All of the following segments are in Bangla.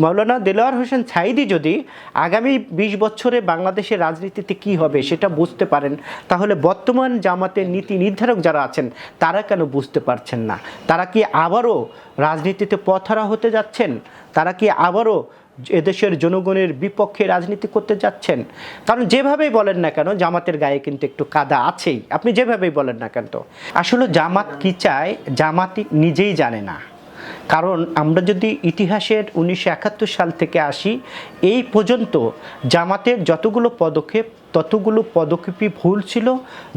মাওলানা দেলোয়ার হোসেন ছাইদি যদি আগামী বিশ বছরে বাংলাদেশের রাজনীতিতে কি হবে সেটা বুঝতে পারেন, তাহলে বর্তমান জামাতের নীতি নির্ধারক যারা আছেন, তারা কেন বুঝতে পারছেন না? তারা কি আবারও রাজনীতিতে পথহারা হতে যাচ্ছেন? তারা কি আবারও এদেশের জনগণের বিপক্ষে রাজনীতি করতে যাচ্ছেন? কারণ যেভাবেই বলেন না কেন, জামাতের গায়ে কিন্তু একটু কাদা আছেই। আপনি যেভাবেই বলেন না কেন তো। আসলে জামাত কি চায় জামাতি নিজেই জানে না। কারণ আমরা যদি ইতিহাসের উনিশশো একাত্তর সাল থেকে আসি, এই পর্যন্ত জামাতের যতগুলো পদক্ষেপ, ততগুলো পদক্ষেপই ভুল ছিল,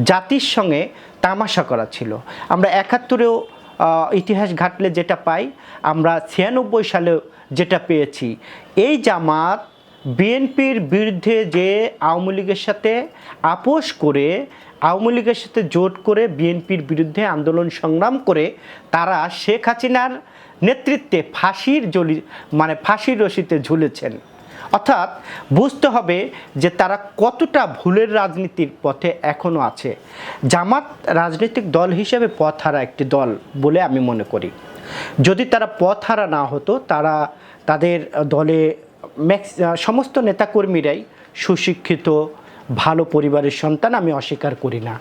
জাতির সঙ্গে তামাশা করা ছিল। আমরা একাত্তরেও ইতিহাস ঘাটলে যেটা পাই, আমরা ছিয়ানব্বই সালেও যেটা পেয়েছি। এই জামাত বিএনপির বিরুদ্ধে যে আওয়ামী লীগের সাথে আপোষ করে, আওয়ামী লীগের সাথে জোট করে বিএনপির বিরুদ্ধে আন্দোলন সংগ্রাম করে, তারা শেখ হাসিনার নেতৃত্বে ফাঁসির জলি মানে ফাঁসির রশিতে ঝুলেছেন। অর্থাৎ বুঝতে হবে যে তারা কতটা ভুলের রাজনীতির পথে এখনও আছে। জামাত রাজনৈতিক দল হিসেবে পথ হারা একটি দল বলে আমি মনে করি। যদি তারা পথ হারা না হতো, তারা তাদের দলে ম্যাক্স সমস্ত নেতাকর্মীরাই সুশিক্ষিত, ভালো পরিবারের সন্তান আমি অস্বীকার করি না।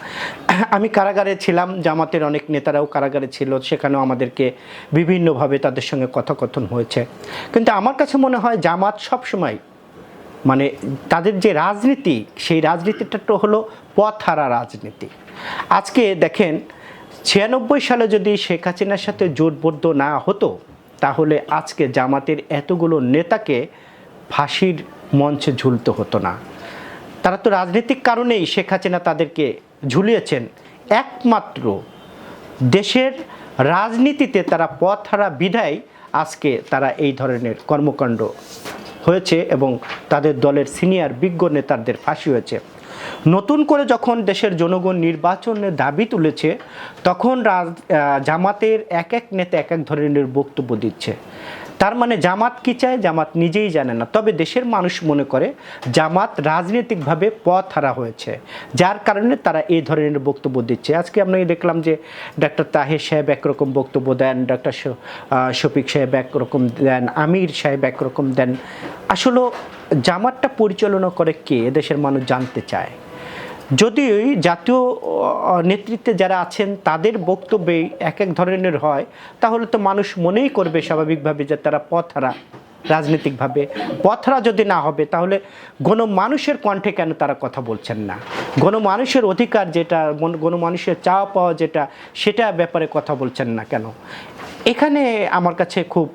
আমি কারাগারে ছিলাম, জামাতের অনেক নেতারাও কারাগারে ছিল, সেখানেও আমাদেরকে বিভিন্নভাবে তাদের সঙ্গে কথোপকথন হয়েছে। কিন্তু আমার কাছে মনে হয় জামাত সবসময় মানে তাদের যে রাজনীতি, সেই রাজনীতিটা তো হলো পথহারা রাজনীতি। আজকে দেখেন, ছিয়ানব্বই সালে যদি শেখ হাসিনার সাথে জোটবদ্ধ না হতো, তাহলে আজকে জামাতের এতগুলো নেতাকে ফাঁসির মঞ্চে ঝুলতে হতো না। তারা তো রাজনৈতিক কারণেই শেখ হাসিনা তাদেরকে ঝুলিয়েছেন। একমাত্র দেশের রাজনীতিতে তারা পথ হারা বিধায় আজকে তারা এই ধরনের কর্মকাণ্ড হয়েছে এবং তাদের দলের সিনিয়র বিজ্ঞ নেতাদের ফাঁসি হয়েছে। নতুন করে যখন দেশের জনগণ নির্বাচনের দাবি তুলেছে, তখন রাজ জামাতের এক এক নেতা এক এক ধরনের বক্তব্য দিচ্ছে। তার মানে জামাত কি চায়? জামাত নিজেই জানে না। তবে দেশের মানুষ মনে করে জামাত রাজনৈতিকভাবে পথ হারা হয়েছে। যার কারণে তারা এই ধরনের বক্তব্য দিচ্ছে। আজকে আমরা দেখলাম যে ডাক্তার তাহের সাহেব একরকম বক্তব্য দেন, ডাক্তার শফিক সাহেব একরকম দেন, আমির সাহেব একরকম দেন। আসলে জামাতটা পরিচালনা করে কে? দেশের মানুষ জানতে চায়। যদি ওই জাতীয় নেতৃত্বে যারা আছেন, তাদের বক্তব্যেই এক এক ধরনের হয়। তাহলে তো মানুষ মনেই করবে স্বাভাবিকভাবে যে তারা পথহারা, রাজনৈতিকভাবে। পথহারা যদি না হবে, তাহলে গণমানুষের কণ্ঠে কেন তারা কথা বলছেন না? গণমানুষের অধিকার যেটা, মন- গণমানুষের চাওয়া পাওয়া যেটা, সেটা ব্যাপারে কথা বলছেন না কেন? এখানে আমার কাছে খুব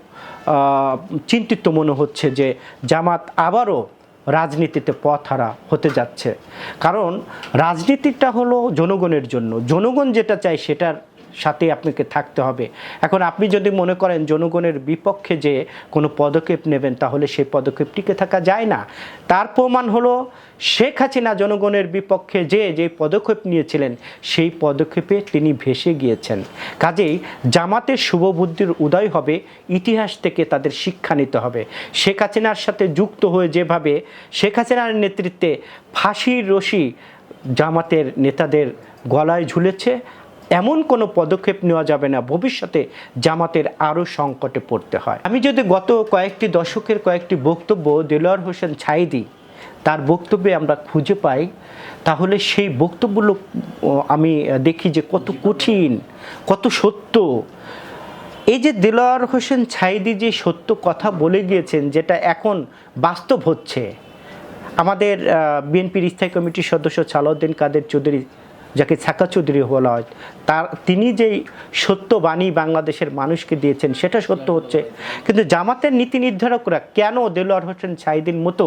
চিন্তিত মনে হচ্ছে যে জামাত আবারও রাজনীতিতে পথ হারা হতে যাচ্ছে। কারণ রাজনীতিটা হলো জনগণের জন্য। জনগণ যেটা চায় সেটার সাথে আপনাকে থাকতে হবে। এখন আপনি যদি মনে করেন জনগণের বিপক্ষে যে কোনো পদক্ষেপ নেবেন, তাহলে সেই পদক্ষেপ টিকে থাকা যায় না। তার প্রমাণ হলো শেখ হাসিনা জনগণের বিপক্ষে যে যে পদক্ষেপ নিয়েছিলেন, সেই পদক্ষেপে তিনি ভেসে গিয়েছেন। কাজেই জামাতের শুভবুদ্ধির উদয় হবে, ইতিহাস থেকে তাদের শিক্ষা নিতে হবে। শেখ হাসিনার সাথে যুক্ত হয়ে যেভাবে শেখ হাসিনার নেতৃত্বে ফাঁসির রশি জামাতের নেতাদের গলায় ঝুলেছে এমন কোনো পদক্ষেপ নেওয়া যাবে না, ভবিষ্যতে জামাতের আরও সংকটে পড়তে হয়। আমি যদি গত কয়েকটি দশকের কয়েকটি বক্তব্য দেলোয়ার হোসেন ছাইদি তার বক্তব্যে আমরা খুঁজে পাই, তাহলে সেই বক্তব্যগুলো আমি দেখি যে কত কঠিন, কত সত্য। এই যে দেলোয়ার হোসেন ছাইদি যে সত্য কথা বলে গিয়েছেন, যেটা এখন বাস্তব হচ্ছে, আমাদের বিএনপির স্থায়ী কমিটির সদস্য সালাউদ্দিন কাদের চৌধুরী যাকে ছাকা চৌধুরী বলা হয়, তার, তিনি যেই সত্য বাণী বাংলাদেশের মানুষকে দিয়েছেন, সেটা সত্য হচ্ছে। কিন্তু জামাতের নীতি নির্ধারকরা কেন দেলোয়ার হোসেন সাইদিন মতো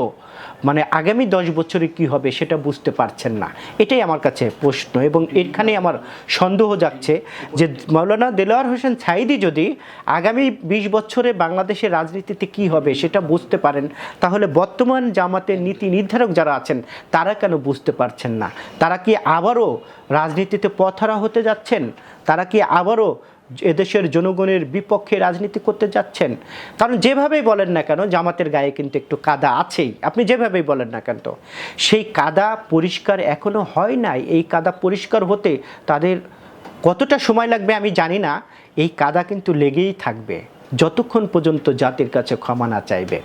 মানে আগামী দশ বছরে কি হবে সেটা বুঝতে পারছেন না? এটাই আমার কাছে প্রশ্ন এবং এখানে আমার সন্দেহ যাচ্ছে যে মৌলানা দেলোয়ার হোসেন সাইদি যদি আগামী বিশ বছরে বাংলাদেশের রাজনীতিতে কি হবে সেটা বুঝতে পারেন, তাহলে বর্তমান জামাতের নীতি নির্ধারক যারা আছেন, তারা কেন বুঝতে পারছেন না? তারা কি আবারও রাজনীতিতে পথহারা হতে যাচ্ছেন, তারা কি আবারও এদেশের জনগণের বিপক্ষে রাজনীতি করতে যাচ্ছেন? কারণ যেভাবেই বলেন না কেন, জামাতের গায়ে কিন্তু একটু কাদা আছেই। আপনি যেভাবেই বলেন না কেন তো, সেই কাদা পরিষ্কার এখনও হয় নাই। এই কাদা পরিষ্কার হতে তাদের কতটা সময় লাগবে আমি জানি না। এই কাদা কিন্তু লেগেই থাকবে, যতক্ষণ পর্যন্ত জাতির কাছে ক্ষমা না চাইবে।